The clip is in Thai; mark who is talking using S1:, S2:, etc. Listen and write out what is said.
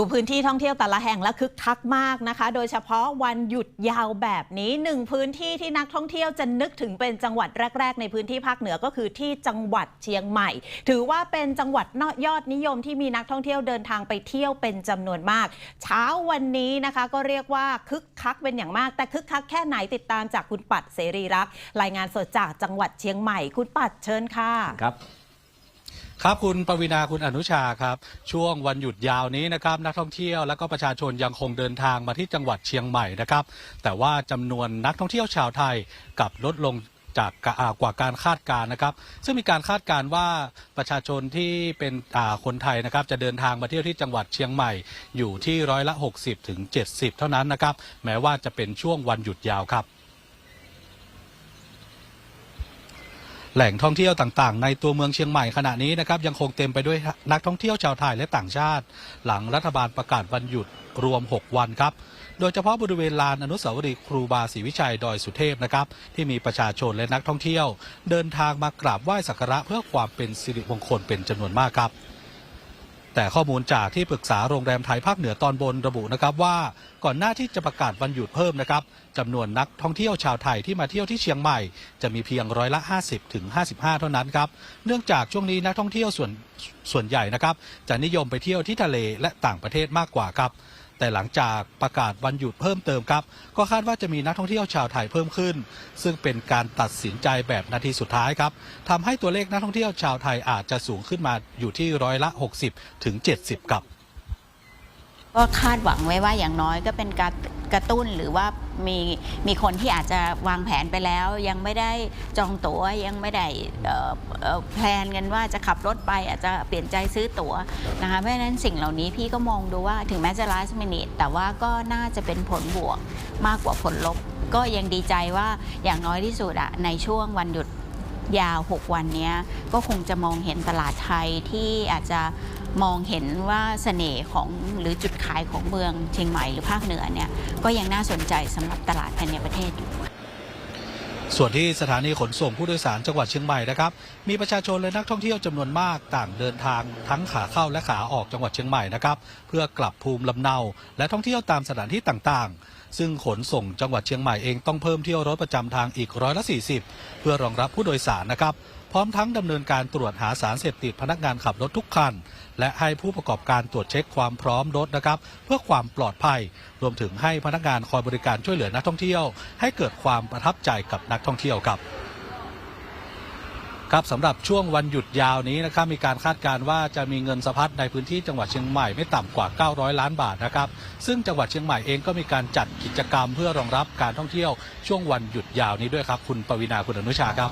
S1: ดูพื้นที่ท่องเที่ยวแต่ละแห่งและคึกคักมากนะคะ โดยเฉพาะวันหยุดยาวแบบนี้หนึ่งพื้นที่ที่นักท่องเที่ยวจะนึกถึงเป็นจังหวัดแรก ๆ ในพื้นที่ภาคเหนือก็คือที่จังหวัดเชียงใหม่ ถือว่าเป็นจังหวัดยอดนิยมที่มีนักท่องเที่ยวเดินทางไปเที่ยวเป็นจำนวนมาก เช้าวันนี้นะคะก็เรียกว่าคึกคักเป็นอย่างมาก แต่คึกคักแค่ไหนติดตามจากคุณปัดเสรีรัก รายงานสดจากจังหวัดเชียงใหม่ คุณปัดเชิญค่ะ
S2: ครับ
S3: ครับคุณปวีนาคุณอนุชาครับ ช่วงวันหยุดยาวนี้นะครับ นักท่องเที่ยวและก็ประชาชนยังคงเดินทางมาที่จังหวัดเชียงใหม่นะครับ แต่ว่าจำนวนนักท่องเที่ยวชาวไทยกลับลดลงจากกว่าการคาดการนะครับ ซึ่งมีการคาดการว่าประชาชนที่เป็นอ่าคนไทยนะครับ จะเดินทางมาเที่ยวที่จังหวัดเชียงใหม่อยู่ที่ร้อยละ 60ถึง70 เท่านั้นนะครับ แม้ว่าจะเป็นช่วงวันหยุดยาวครับ แหล่งท่องเที่ยวต่างๆ ในตัวเมืองเชียงใหม่ขณะนี้นะครับยังคงเต็มไปด้วยนักท่องเที่ยวชาวไทยและต่างชาติ หลังรัฐบาลประกาศวันหยุดรวม 6 วันครับ โดยเฉพาะบริเวณลานอนุสาวรีย์ครูบาศรีวิชัยดอยสุเทพนะครับ ที่มีประชาชนและนักท่องเที่ยว เดินทางมากราบไหว้สักการะเพื่อความเป็นสิริมงคลเป็นจำนวนมากครับ แต่ข้อมูลจากที่ปรึกษาโรงแรมไทยภาคเหนือตอนบนระบุนะครับว่าก่อนหน้าที่จะประกาศวันหยุดเพิ่มนะครับจำนวนนักท่องเที่ยวชาวไทยที่มาเที่ยวที่เชียงใหม่ จะมีเพียงร้อยละ 50ถึง55 เท่านั้นครับเนื่องจากช่วงนี้นักท่องเที่ยวส่วนส่วนใหญ่นะครับจะนิยมไปเที่ยวที่ทะเลและต่างประเทศมากกว่าครับ แต่หลังจากประกาศวันหยุดเพิ่มเติมครับ ก็คาดว่าจะมีนักท่องเที่ยวชาวไทยเพิ่มขึ้น ซึ่งเป็นการตัดสินใจแบบนาทีสุดท้ายครับทำให้ตัวเลขนักท่องเที่ยวชาวไทยอาจจะสูงขึ้นมาอยู่ที่ร้อยละ 60ถึง70ครับ
S4: ก็คาดหวังไว้ว่าอย่างน้อยก็เป็นการกระตุ้นหรือว่ามีมีคนที่อาจจะวางแผนไปแล้ว ยังไม่ได้จองตั๋วยังไม่ได้แพลนกันว่าจะขับรถไปอาจจะเปลี่ยนใจซื้อตั๋วนะคะเพราะฉะนั้นสิ่งเหล่านี้พี่ก็มองดูว่าถึงแม้จะ last minute แต่ว่าก็น่าจะเป็นผลบวกมากกว่าผลลบ ก็ยังดีใจว่าอย่างน้อยที่สุดอะในช่วงวันหยุดยาว 6 วันนี้ก็คงจะมองเห็นตลาดไทยที่อาจจะ มองเห็นว่าเสน่ห์ของหรือจุดขายของเมืองเชียงใหม่หรือภาคเหนือเนี่ยก็ยังน่าสนใจสำหรับตลาดภายในประเทศอยู่
S3: ส่วนที่สถานีขนส่งผู้โดยสารจังหวัดเชียงใหม่นะครับ มีประชาชนและนักท่องเที่ยวจำนวนมากต่างเดินทางทั้งขาเข้าและขาออกจังหวัดเชียงใหม่นะครับ เพื่อกลับภูมิลำเนา และท่องเที่ยวตามสถานที่ต่างๆ ซึ่งขนส่งจังหวัดเชียงใหม่เองต้องเพิ่มเที่ยวรถประจำทางอีกร้อยละ40 เพื่อรองรับผู้โดยสารนะครับพร้อมทั้งดำเนินการตรวจหาสารเสพติดพนักงานขับรถทุกคัน และให้ผู้ประกอบการตรวจเช็คความพร้อมรถนะครับ เพื่อความปลอดภัย รวมถึงให้พนักงานคอยบริการช่วยเหลือนักท่องเที่ยว ให้เกิดความประทับใจกับนักท่องเที่ยวครับครับสำหรับช่วงวันหยุดยาวนี้นะครับมีการคาดการณ์ว่าจะมีเงินสะพัดในพื้นที่จังหวัดเชียงใหม่ไม่ต่ำกว่า 900 ล้านบาทนะครับซึ่งจังหวัดเชียงใหม่เองก็มีการจัดกิจกรรมเพื่อรองรับการท่องเที่ยวช่วงวันหยุดยาวนี้ด้วยครับ คุณปวีนาคุณอนุชาครับ